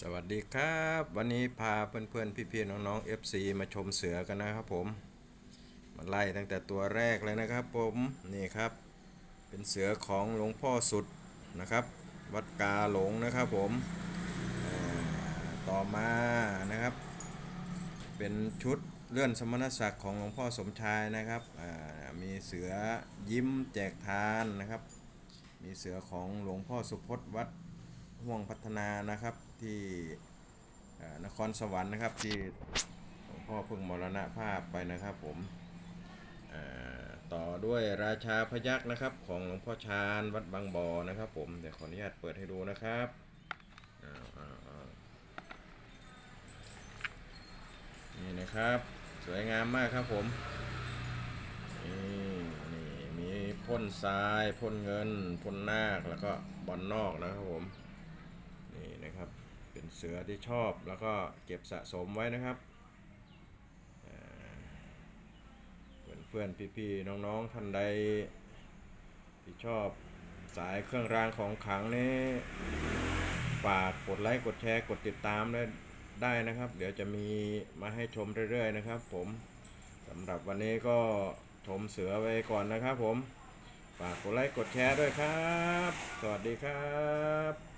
สวัสดีครับ วันนี้พาเพื่อนๆ พี่ๆ น้องๆ FC มาชมเสือกันนะครับผม มาไล่ตั้งแต่ตัวแรกเลยนะครับผมนี่ครับ เป็นเสือของหลวงพ่อสุดนะครับ วัดกาหลงนะครับผมต่อมานะครับ เป็นชุดเลื่อนสมณศักดิ์ของหลวงพ่อสมชายนะครับมีเสือยิ้มแจกทานนะครับ มีเสือของหลวงพ่อสุพจน์วัด ห่วงพัฒนานะครับที่นครสวรรค์นะครับที่หลวงพ่อเพิ่งมรณภาพไปนะครับผมต่อด้วยราชาพยักษ์นะครับ ของหลวงพ่อชาญวัดบางบ่อนะครับ ผมเดี๋ยวขออนุญาตเปิดให้ดูนะครับนี่นะครับสวยงามมากครับผมนี่นี่มีพ่นทรายพ่นเงินพ่นนาคแล้วก็บอลนอกนะครับผม นี่นะครับเป็นเสือที่ชอบแล้วก็เก็บสะสมไว้นะครับเพื่อนเพื่อนๆพี่ๆน้องๆท่านใดที่ชอบสายเครื่องรางของขลังนี้ฝากกดไลค์กดแชร์กดติดตามได้ได้นะครับ เดี๋ยวจะมีมาให้ชมเรื่อยๆนะครับ ผมสำหรับวันนี้ก็ชมเสือไว้ก่อนนะครับ ผมฝากกดไลค์กดแชร์ด้วยครับ สวัสดีครับ